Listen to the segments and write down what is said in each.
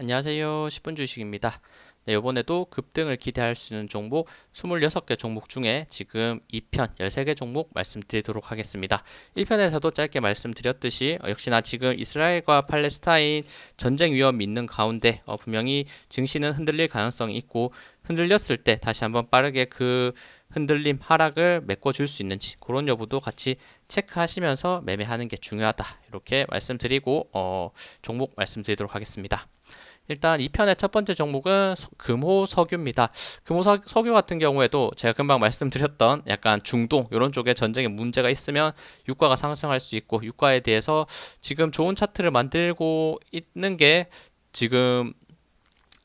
안녕하세요. 10분 주식입니다. 네, 이번에도 급등을 기대할 수 있는 종목 26개 종목 중에 지금 2편 13개 종목 말씀드리도록 하겠습니다. 1편에서도 짧게 말씀드렸듯이 어, 역시나 지금 이스라엘과 팔레스타인 전쟁 위험이 있는 가운데 어, 분명히 증시는 흔들릴 가능성이 있고 흔들렸을 때 다시 한번 빠르게 그 흔들림 하락을 메꿔줄 수 있는지 그런 여부도 같이 체크하시면서 매매하는 게 중요하다 이렇게 말씀드리고 어, 종목 말씀드리도록 하겠습니다. 일단 2편의 첫 번째 종목은 금호 석유입니다. 금호 석, 유 같은 경우에도 제가 금방 말씀드렸던 약간 중동 이런 쪽에 전쟁에 문제가 있으면 유가가 상승할 수 있고 유가에 대해서 지금 좋은 차트를 만들고 있는 게 지금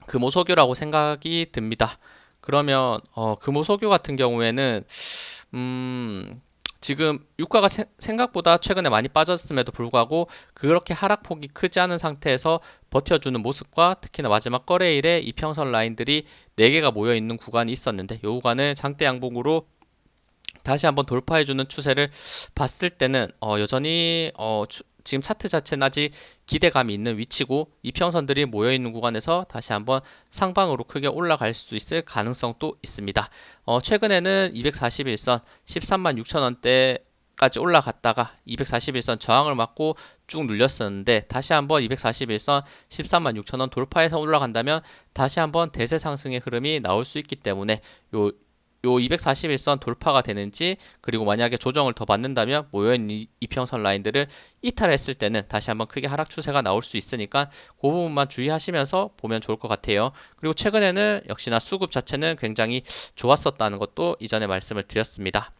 금호 석유라고 생각이 듭니다. 그러면 어, 금호 석유 같은 경우에는 음, 지금 유가가 세, 생각보다 최근에 많이 빠졌음에도 불구하고 그렇게 하락폭이 크지 않은 상태에서 버텨주는 모습과 특히나 마지막 거래일에 이평선 라인들이 4개가 모여 있는 구간이 있었는데 이 구간을 장대 양봉으로 다시 한번 돌파해주는 추세를 봤을 때는 어, 여전히 어, 추, 지금 차트 자체는 아직 기대감이 있는 위치고 이평선들이 모여 있는 구간에서 다시 한번 상방으로 크게 올라갈 수 있을 가능성도 있습니다. 어, 최근에는 241선 13만 6천 원대 까지 올라갔다가 241선 저항을 맞고 쭉 눌렸었는데 다시 한번 241선 13만 6천 원 돌파해서 올라간다면 다시 한번 대세 상승의 흐름이 나올 수 있기 때문에 요 요 241선 돌파가 되는지 그리고 만약에 조정을 더 받는다면 모여있는 이평선 라인들을 이탈했을 때는 다시 한번 크게 하락 추세가 나올 수 있으니까 그 부분만 주의하시면서 보면 좋을 것 같아요. 그리고 최근에는 역시나 수급 자체는 굉장히 좋았었다는 것도 이전에 말씀을 드렸습니다.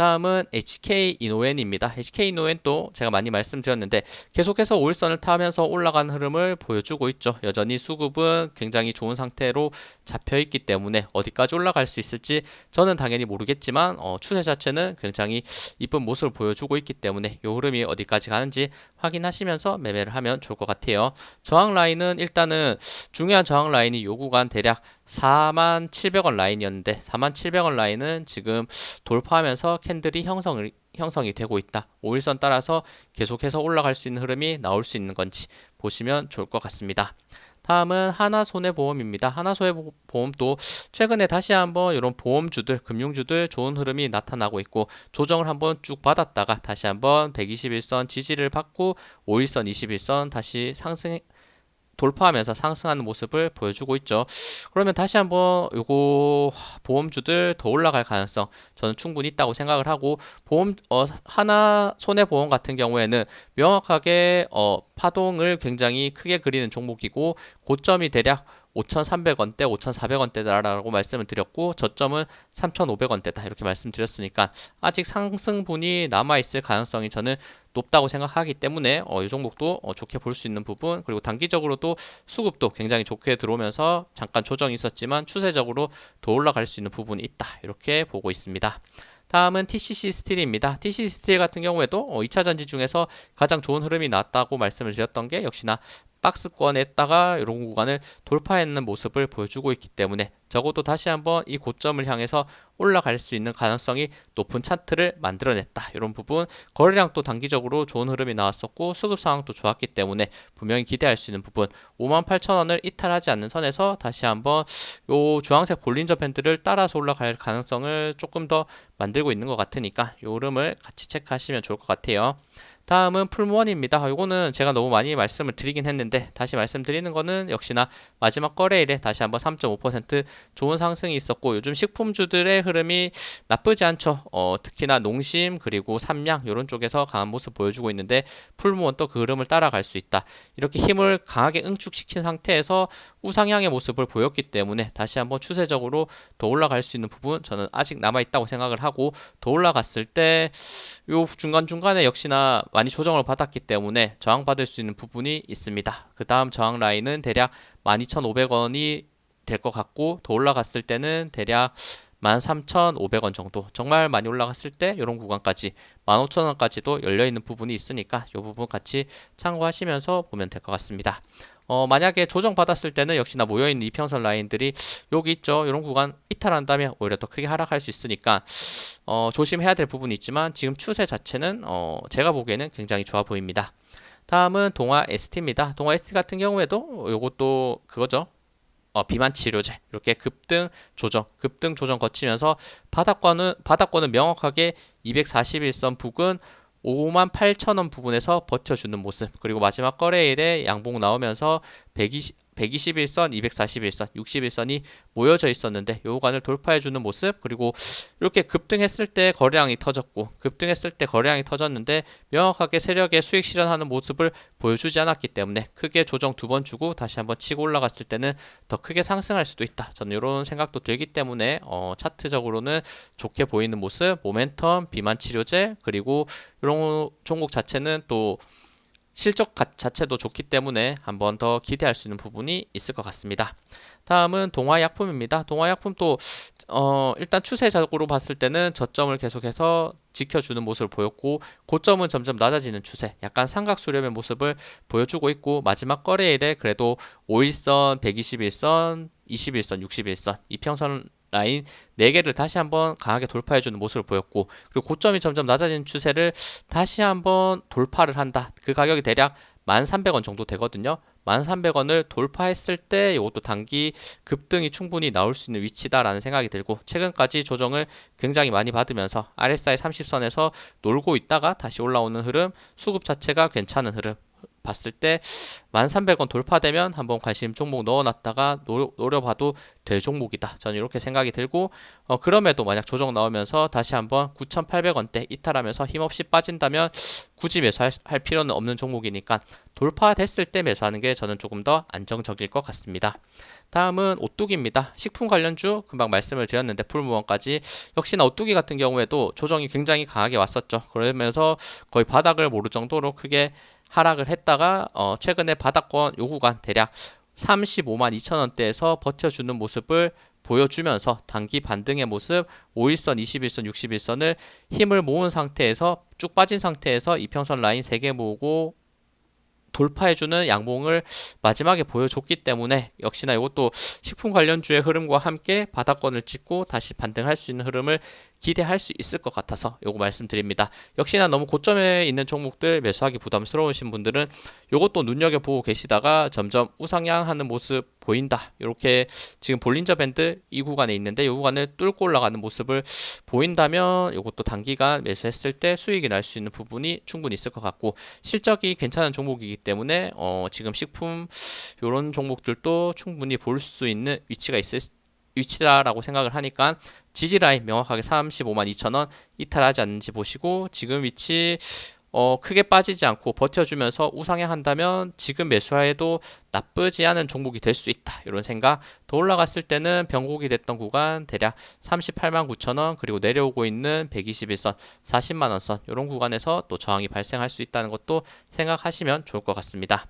다음은 HK 이노엔입니다. HK 이노엔도 제가 많이 말씀드렸는데 계속해서 5일선을 타면서 올라간 흐름을 보여주고 있죠. 여전히 수급은 굉장히 좋은 상태로 잡혀 있기 때문에 어디까지 올라갈 수 있을지 저는 당연히 모르겠지만 어, 추세 자체는 굉장히 이쁜 모습을 보여주고 있기 때문에 이 흐름이 어디까지 가는지 확인하시면서 매매를 하면 좋을 것 같아요. 저항 라인은 일단은 중요한 저항 라인이 요 구간 대략 4만 700원 라인이었는데 4만 700원 라인은 지금 돌파하면서 캔들이 형성을 형성이 되고 있다. 5일선 따라서 계속해서 올라갈 수 있는 흐름이 나올 수 있는 건지 보시면 좋을 것 같습니다. 다음은 하나손해보험입니다. 하나손해보험도 최근에 다시 한번 이런 보험주들, 금융주들 좋은 흐름이 나타나고 있고 조정을 한번 쭉 받았다가 다시 한번 121선 지지를 받고 5일선, 21선 다시 상승 돌파하면서 상승하는 모습을 보여주고 있죠. 그러면 다시 한번 요거 보험주들 더 올라갈 가능성 저는 충분히 있다고 생각을 하고 보험 어 하나 손해 보험 같은 경우에는 명확하게 어 파동을 굉장히 크게 그리는 종목이고 고점이 대략 5,300원대, 5,400원대다라고 말씀을 드렸고 저점은 3,500원대다 이렇게 말씀드렸으니까 아직 상승분이 남아 있을 가능성이 저는 높다고 생각하기 때문에 어, 이 종목도 어, 좋게 볼 수 있는 부분 그리고 단기적으로도 수급도 굉장히 좋게 들어오면서 잠깐 조정이 있었지만 추세적으로 더 올라갈 수 있는 부분이 있다 이렇게 보고 있습니다. 다음은 TCC 스틸입니다. TCC 스틸 같은 경우에도 2차 어, 전지 중에서 가장 좋은 흐름이 났다고 말씀을 드렸던 게 역시나 박스권에다가 이런 구간을 돌파했는 모습을 보여주고 있기 때문에 적어도 다시 한번 이 고점을 향해서 올라갈 수 있는 가능성이 높은 차트를 만들어냈다. 이런 부분 거래량도 단기적으로 좋은 흐름이 나왔었고 수급 상황도 좋았기 때문에 분명히 기대할 수 있는 부분 58,000원을 이탈하지 않는 선에서 다시 한번 요 주황색 볼린저 밴드를 따라서 올라갈 가능성을 조금 더 만들고 있는 것 같으니까 요 흐름을 같이 체크하시면 좋을 것 같아요. 다음은 풀무원입니다. 이거는 제가 너무 많이 말씀을 드리긴 했는데 다시 말씀드리는 거는 역시나 마지막 거래일에 다시 한번 3.5% 좋은 상승이 있었고 요즘 식품주들의 흐름이 나쁘지 않죠. 어, 특히나 농심 그리고 삼양 이런 쪽에서 강한 모습 보여주고 있는데 풀무원 또 그 흐름을 따라갈 수 있다. 이렇게 힘을 강하게 응축시킨 상태에서 우상향의 모습을 보였기 때문에 다시 한번 추세적으로 더 올라갈 수 있는 부분 저는 아직 남아 있다고 생각을 하고 더 올라갔을 때 요 중간 중간에 역시나 많이 조정을 받았기 때문에 저항 받을 수 있는 부분이 있습니다. 그 다음 저항 라인은 대략 12,500원이 될 것 같고 더 올라갔을 때는 대략 13,500원 정도 정말 많이 올라갔을 때 이런 구간까지 15,000원까지도 열려있는 부분이 있으니까 이 부분 같이 참고하시면서 보면 될 것 같습니다. 어, 만약에 조정받았을 때는 역시나 모여있는 이평선 라인들이 여기 있죠. 이런 구간 이탈한다면 오히려 더 크게 하락할 수 있으니까 어, 조심해야 될 부분이 있지만 지금 추세 자체는 어, 제가 보기에는 굉장히 좋아 보입니다. 다음은 동화 ST입니다. 동화 ST 같은 경우에도 요것도 그거죠. 어, 비만 치료제 이렇게 급등 조정, 급등 조정 거치면서 바닥권은 바닥권은 명확하게 241선 부근 5만 8천 원 부분에서 버텨주는 모습. 그리고 마지막 거래일에 양봉 나오면서 120 121선, 241선, 61선이 모여져 있었는데 요 구간을 돌파해 주는 모습 그리고 이렇게 급등했을 때 거래량이 터졌고 급등했을 때 거래량이 터졌는데 명확하게 세력의 수익 실현하는 모습을 보여주지 않았기 때문에 크게 조정 두 번 주고 다시 한번 치고 올라갔을 때는 더 크게 상승할 수도 있다. 저는 이런 생각도 들기 때문에 어, 차트적으로는 좋게 보이는 모습, 모멘텀, 비만 치료제 그리고 이런 종목 자체는 또 실적 가- 자체도 좋기 때문에 한번 더 기대할 수 있는 부분이 있을 것 같습니다. 다음은 동화약품입니다. 동화약품도 어, 일단 추세적으로 봤을 때는 저점을 계속해서 지켜주는 모습을 보였고 고점은 점점 낮아지는 추세, 약간 삼각 수렴의 모습을 보여주고 있고 마지막 거래일에 그래도 5일선, 121선, 21선, 61선 이평선 라인 4개를 다시 한번 강하게 돌파해주는 모습을 보였고 그리고 고점이 점점 낮아지는 추세를 다시 한번 돌파를 한다. 그 가격이 대략 1,300원 정도 되거든요. 1,300원을 돌파했을 때 이것도 단기 급등이 충분히 나올 수 있는 위치다라는 생각이 들고 최근까지 조정을 굉장히 많이 받으면서 RSI 30선에서 놀고 있다가 다시 올라오는 흐름, 수급 자체가 괜찮은 흐름 봤을 때 1300원 돌파되면 한번 관심 종목 넣어놨다가 노, 노려봐도 될 종목이다. 저는 이렇게 생각이 들고 어, 그럼에도 만약 조정 나오면서 다시 한번 9,800원대 이탈하면서 힘없이 빠진다면 굳이 매수할 할 필요는 없는 종목이니까 돌파됐을 때 매수하는 게 저는 조금 더 안정적일 것 같습니다. 다음은 오뚜기입니다. 식품 관련주 금방 말씀을 드렸는데 풀무원까지 역시나 오뚜기 같은 경우에도 조정이 굉장히 강하게 왔었죠. 그러면서 거의 바닥을 모를 정도로 크게 하락을 했다가 어, 최근에 바닥권 요 구간 대략 35만 2천 원대에서 버텨주는 모습을 보여주면서 단기 반등의 모습 5일선, 21선, 61선을 힘을 모은 상태에서 쭉 빠진 상태에서 이평선 라인 3개 모으고 돌파해주는 양봉을 마지막에 보여줬기 때문에 역시나 이것도 식품 관련주의 흐름과 함께 바닥권을 찍고 다시 반등할 수 있는 흐름을 기대할 수 있을 것 같아서 요거 말씀드립니다. 역시나 너무 고점에 있는 종목들 매수하기 부담스러우신 분들은 요것도 눈여겨보고 계시다가 점점 우상향하는 모습 보인다. 이렇게 지금 볼린저 밴드 이 구간에 있는데 이 구간을 뚫고 올라가는 모습을 보인다면 이것도 단기간 매수했을 때 수익이 날 수 있는 부분이 충분히 있을 것 같고 실적이 괜찮은 종목이기 때문에 어 지금 식품 이런 종목들도 충분히 볼 수 있는 위치가 있을 위치다라고 생각을 하니까 지지 라인 명확하게 35만 2천 원 이탈하지 않는지 보시고 지금 위치 어, 크게 빠지지 않고 버텨주면서 우상향한다면 지금 매수해도 나쁘지 않은 종목이 될 수 있다. 이런 생각. 더 올라갔을 때는 변곡이 됐던 구간 대략 38만 9천 원 그리고 내려오고 있는 121선, 40만 원선 이런 구간에서 또 저항이 발생할 수 있다는 것도 생각하시면 좋을 것 같습니다.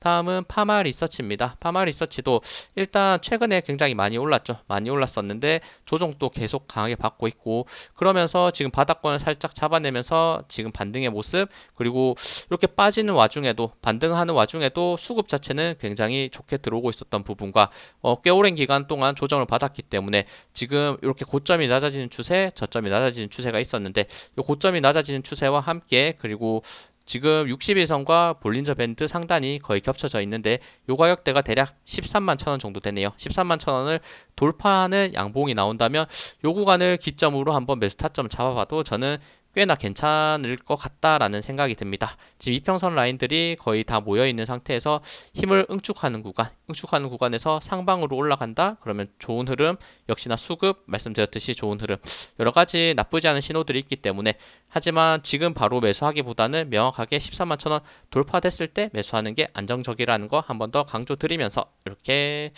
다음은 파마 리서치입니다. 파마 리서치도 일단 최근에 굉장히 많이 올랐죠. 많이 올랐었는데 조정도 계속 강하게 받고 있고 그러면서 지금 바닥권을 살짝 잡아내면서 지금 반등의 모습 그리고 이렇게 빠지는 와중에도 반등하는 와중에도 수급 자체는 굉장히 좋게 들어오고 있었던 부분과 어, 꽤 오랜 기간 동안 조정을 받았기 때문에 지금 이렇게 고점이 낮아지는 추세, 저점이 낮아지는 추세가 있었는데 이 고점이 낮아지는 추세와 함께 그리고 지금 61선과 볼린저 밴드 상단이 거의 겹쳐져 있는데 요 가격대가 대략 13만 천 원 정도 되네요. 13만 천 원을 돌파하는 양봉이 나온다면 요 구간을 기점으로 한번 매수 타점 잡아봐도 저는 꽤나 괜찮을 것 같다라는 생각이 듭니다. 지금 이평선 라인들이 거의 다 모여 있는 상태에서 힘을 응축하는 구간, 응축하는 구간에서 상방으로 올라간다. 그러면 좋은 흐름, 역시나 수급 말씀드렸듯이 좋은 흐름, 여러 가지 나쁘지 않은 신호들이 있기 때문에 하지만 지금 바로 매수하기보다는 명확하게 13만 천 원 돌파됐을 때 매수하는 게 안정적이라는 거 한 번 더 강조드리면서 이렇게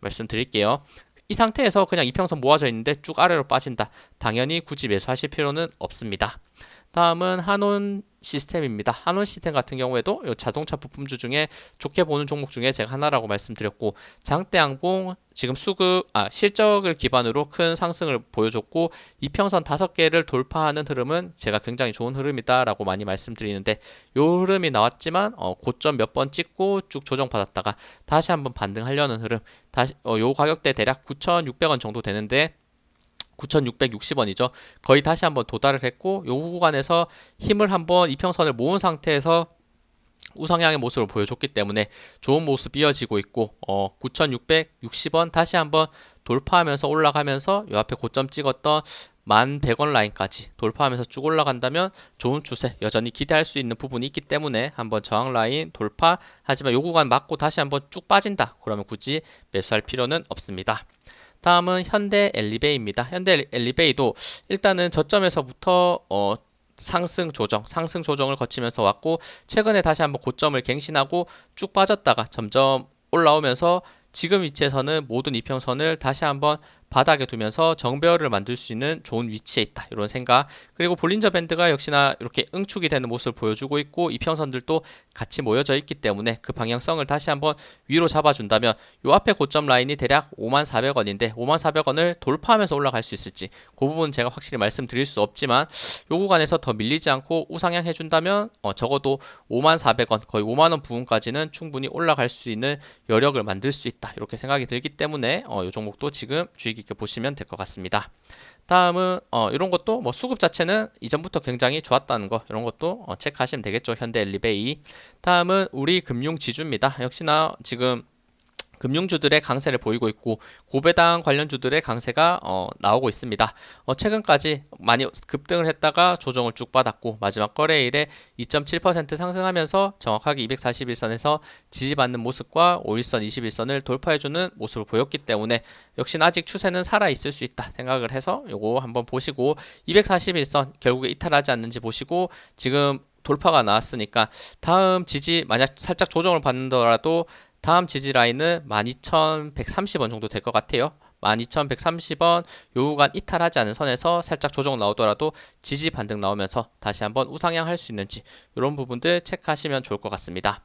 말씀드릴게요. 이 상태에서 그냥 이평선 모아져 있는데 쭉 아래로 빠진다. 당연히 굳이 매수하실 필요는 없습니다. 다음은 한온 시스템입니다. 한온 시스템 같은 경우에도 이 자동차 부품주 중에 좋게 보는 종목 중에 제가 하나라고 말씀드렸고 장대 양봉 지금 수급 아 실적을 기반으로 큰 상승을 보여줬고 이평선 다섯 개를 돌파하는 흐름은 제가 굉장히 좋은 흐름이다라고 많이 말씀드리는데 요 흐름이 나왔지만 어, 고점 몇 번 찍고 쭉 조정 받았다가 다시 한번 반등하려는 흐름 다시 어, 요 가격대 대략 9,600원 정도 되는데 9,660원이죠. 거의 다시 한번 도달을 했고 요 구간에서 힘을 한번 이평선을 모은 상태에서 우상향의 모습을 보여줬기 때문에 좋은 모습 이어지고 있고 어, 9,660원 다시 한번 돌파하면서 올라가면서 요 앞에 고점 찍었던 1,100원 라인까지 돌파하면서 쭉 올라간다면 좋은 추세 여전히 기대할 수 있는 부분이 있기 때문에 한번 저항 라인 돌파 하지만 요 구간 맞고 다시 한번 쭉 빠진다 그러면 굳이 매수할 필요는 없습니다. 다음은 현대 엘리베이입니다. 현대 엘리베이도 일단은 저점에서부터 어, 상승 조정, 상승 조정을 거치면서 왔고 최근에 다시 한번 고점을 갱신하고 쭉 빠졌다가 점점 올라오면서 지금 위치에서는 모든 이평선을 다시 한번 바닥에 두면서 정배열을 만들 수 있는 좋은 위치에 있다. 이런 생각. 그리고 볼린저 밴드가 역시나 이렇게 응축이 되는 모습을 보여주고 있고 이평선들도 같이 모여져 있기 때문에 그 방향성을 다시 한번 위로 잡아준다면 요 앞에 고점 라인이 대략 5400원인데 5400원을 돌파하면서 올라갈 수 있을지 그 부분 제가 확실히 말씀드릴 수 없지만 요 구간에서 더 밀리지 않고 우상향 해준다면 어, 적어도 5400원 거의 5만원 부분까지는 충분히 올라갈 수 있는 여력을 만들 수 있다. 이렇게 생각이 들기 때문에 어, 요 종목도 지금 주의 깊게 보시면 될 것 같습니다. 다음은 어, 이런 것도 뭐 수급 자체는 이전부터 굉장히 좋았다는 거 이런 것도 어, 체크하시면 되겠죠. 현대 엘리베이. 다음은 우리 금융 지주입니다. 역시나 지금 금융주들의 강세를 보이고 있고 고배당 관련주들의 강세가 어, 나오고 있습니다. 어, 최근까지 많이 급등을 했다가 조정을 쭉 받았고 마지막 거래일에 2.7% 상승하면서 정확하게 241선에서 지지받는 모습과 5일선, 21선을 돌파해주는 모습을 보였기 때문에 역시나 아직 추세는 살아 있을 수 있다 생각을 해서 요거 한번 보시고 241선 결국에 이탈하지 않는지 보시고 지금 돌파가 나왔으니까 다음 지지 만약 살짝 조정을 받는더라도 다음 지지 라인은 12,130원 정도 될 것 같아요. 12,130원 요 구간 이탈하지 않은 선에서 살짝 조정 나오더라도 지지 반등 나오면서 다시 한번 우상향 할 수 있는지 이런 부분들 체크하시면 좋을 것 같습니다.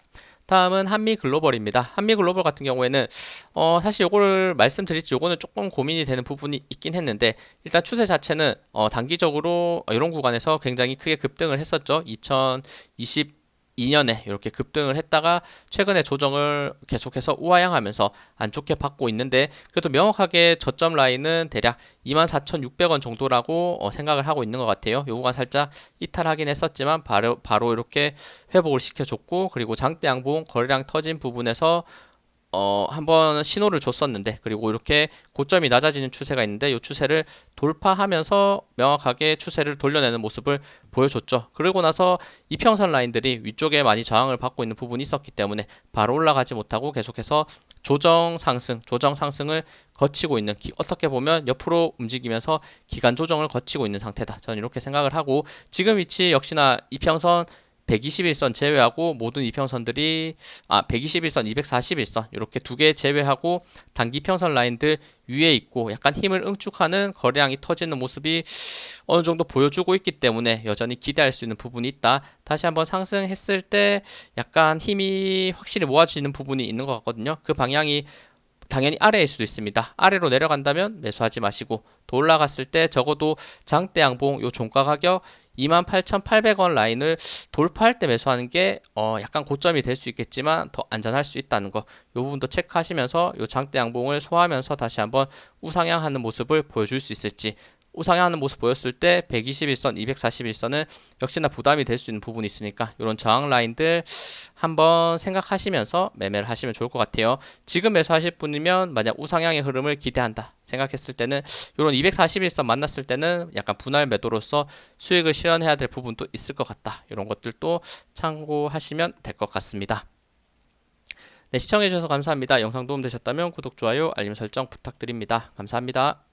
다음은 한미 글로벌입니다. 한미 글로벌 같은 경우에는 어 사실 요거를 말씀드릴지 요거는 조금 고민이 되는 부분이 있긴 했는데 일단 추세 자체는 어 단기적으로 이런 구간에서 굉장히 크게 급등을 했었죠. 2020 2년에 이렇게 급등을 했다가 최근에 조정을 계속해서 우하향하면서 안 좋게 받고 있는데 그래도 명확하게 저점 라인은 대략 24,600원 정도라고 어, 생각을 하고 있는 것 같아요. 요 구간 살짝 이탈하긴 했었지만 바로 바로 이렇게 회복을 시켜줬고 그리고 장대 양봉 거래량 터진 부분에서 어, 한번 신호를 줬었는데 그리고 이렇게 고점이 낮아지는 추세가 있는데 이 추세를 돌파하면서 명확하게 추세를 돌려내는 모습을 보여줬죠. 그리고 나서 이평선 라인들이 위쪽에 많이 저항을 받고 있는 부분이 있었기 때문에 바로 올라가지 못하고 계속해서 조정 상승, 조정 상승을 거치고 있는 기, 어떻게 보면 옆으로 움직이면서 기간 조정을 거치고 있는 상태다. 저는 이렇게 생각을 하고 지금 위치 역시나 이평선 121선 제외하고 모든 이평선들이 아 121선, 241선 이렇게 두 개 제외하고 단기 평선 라인들 위에 있고 약간 힘을 응축하는 거래량이 터지는 모습이 어느 정도 보여주고 있기 때문에 여전히 기대할 수 있는 부분이 있다. 다시 한번 상승했을 때 약간 힘이 확실히 모아지는 부분이 있는 것 같거든요. 그 방향이 당연히 아래일 수도 있습니다. 아래로 내려간다면 매수하지 마시고 더 올라갔을 때 적어도 장대 양봉 요 종가 가격 28,800원 라인을 돌파할 때 매수하는 게 어, 약간 고점이 될 수 있겠지만 더 안전할 수 있다는 거. 요 부분도 체크하시면서 요 장대 양봉을 소화하면서 다시 한번 우상향하는 모습을 보여줄 수 있을지 우상향하는 모습 보였을 때 121선, 241선은 역시나 부담이 될 수 있는 부분이 있으니까 이런 저항 라인들 한번 생각하시면서 매매를 하시면 좋을 것 같아요. 지금 매수하실 분이면 만약 우상향의 흐름을 기대한다 생각했을 때는 이런 241선 만났을 때는 약간 분할 매도로서 수익을 실현해야 될 부분도 있을 것 같다. 이런 것들도 참고하시면 될 것 같습니다. 네, 시청해주셔서 감사합니다. 영상 도움되셨다면 구독, 좋아요, 알림 설정 부탁드립니다. 감사합니다.